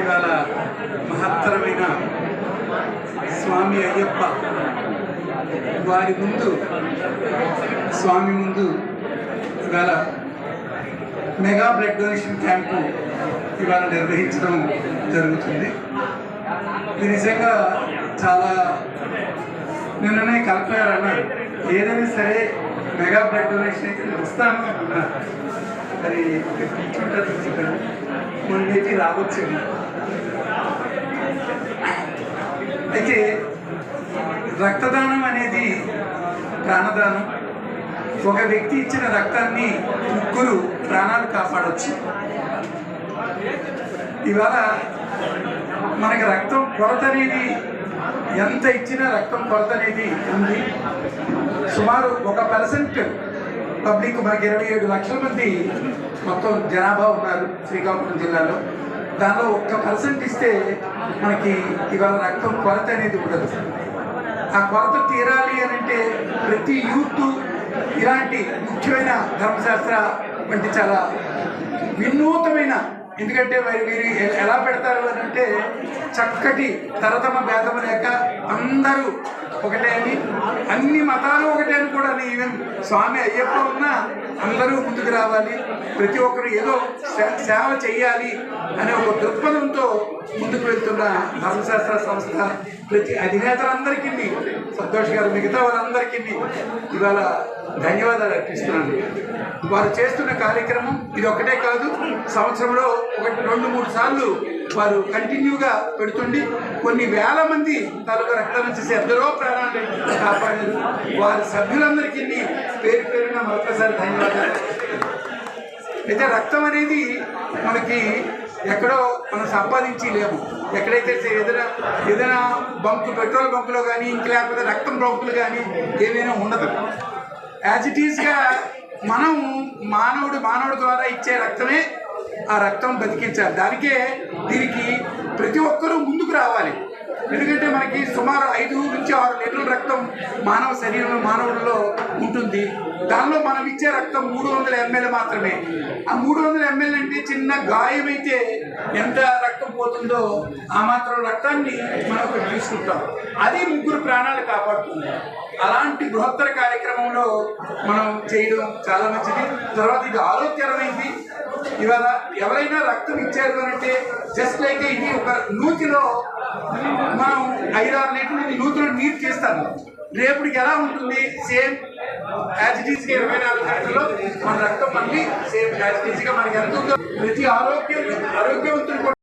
ఇవాళ మహత్తరమైన స్వామి అయ్యప్ప వారి ముందు స్వామి ముందు ఇవాళ మెగా బ్లడ్ డొనేషన్ క్యాంపు ఇవాళ నిర్వహించడం జరుగుతుంది. ఇది నిజంగా చాలా నిన్ననే కలెక్టర్ అన్నారు ఏదైనా సరే మెగా బ్లడ్ డొనేషన్ అయితే వస్తాను అన్నారు. మరి ఇక్కడ కూర్చుంటారు ఇక్కడ రావచ్చు అయితే రక్తదానం అనేది ప్రాణదానం. ఒక వ్యక్తి ఇచ్చిన రక్తాన్ని ముగ్గురు ప్రాణాలు కాపాడవచ్చు ఇవాళ మనకి రక్తం కొరత అనేది ఎంత ఇచ్చినా రక్తం కొరత అనేది ఉంది. సుమారు ఒక పర్సెంట్ పబ్లిక్ మనకి ఇరవై ఏడు లక్షల మంది మొత్తం జనాభా ఉన్నారు శ్రీకాకుళం జిల్లాలో. దానిలో ఒక్క పర్సెంట్ ఇస్తే మనకి ఇవాళ రక్తం కొరత అనేది ఉండదు. ఆ కొరత తీరాలి అని అంటే ప్రతి యూత్ ఇలాంటి ముఖ్యమైన ధర్మశాస్త్ర వంటి చాలా వినూతమైన ఎందుకంటే మరి మీరు ఎలా పెడతారు అని అంటే చక్కటి తరతమ భేదము లేక అందరూ ఒకటే అని అన్ని మతాలు ఒకటే అని కూడా ఈవెన్ స్వామి అయ్యప్ప ఉన్నా అందరూ ముందుకు రావాలి. ప్రతి ఒక్కరు ఏదో సేవ చేయాలి అనే ఒక దృక్పథంతో ముందుకు వెళ్తున్న ధర్మశాస్త్ర సంస్థ ప్రతి అధినేతలందరికీ సంతోష్ గారు మిగతా వాళ్ళందరికీ ఇవాళ ధన్యవాదాలు అర్పిస్తున్నాను. వారు చేస్తున్న కార్యక్రమం ఇది ఒకటే కాదు సంవత్సరంలో ఒకటి రెండు మూడు సార్లు వారు కంటిన్యూగా పెడుతుండి కొన్ని వేల మంది తాలూకా రక్తం చేసి ఎందరో ప్రాణాలు కాపాడారు. వారి సభ్యులందరికీ పేరు పేరున మరొకసారి ధన్యవాదాలు అయితే రక్తం అనేది మనకి ఎక్కడో మనం సంపాదించి లేము. ఎక్కడైతే ఏదైనా ఏదైనా బంకు పెట్రోల్ బంకులో కానీ ఇంక లేకపోతే రక్తం బంకులు కానీ ఏమైనా ఉండదు. యాజ్ ఇట్ ఈస్గా మనం మానవుడు మానవుడి ద్వారా ఇచ్చే రక్తమే ఆ రక్తం బతికించాలి. దానికే దీనికి ప్రతి ఒక్కరూ ముందుకు రావాలి. ఎందుకంటే మనకి సుమారు ఐదు నుంచి ఆరు లీటర్ల రక్తం మానవ శరీరంలో మానవుల్లో ఉంటుంది. దానిలో మనం ఇచ్చే రక్తం మూడు వందల ఎంఎల్ మాత్రమే. ఆ మూడు వందల ఎంఎల్ అంటే చిన్న గాయమైతే ఎంత రక్తం పోతుందో ఆ మాత్రం రక్తాన్ని మనం ఒకటి తీసుకుంటాం. అది ముగ్గురు ప్రాణాలు కాపాడుతుంది. అలాంటి బృహత్తర కార్యక్రమంలో మనం చేయడం చాలా మంచిది. తర్వాత ఇది ఆరోగ్యకరమైంది. ఇవాళ ఎవరైనా రక్తం ఇచ్చారు అంటే జస్ట్ లైక్ ఇది ఒక నూతిలో మనం ఐదారు లీటర్లు నూతిలో నీరు చేస్తాను. రేపుడికి ఎలా ఉంటుంది? సేమ్ యాజ్ ఇట్ ఈస్గా ఇరవై నాలుగు గంటల్లో మన రక్తం మళ్ళీ సేమ్ యాజ్ ఇట్ ఈస్గా మనకి ఎంత ఉందో ప్రతి ఆరోగ్యం ఆరోగ్యవంతులు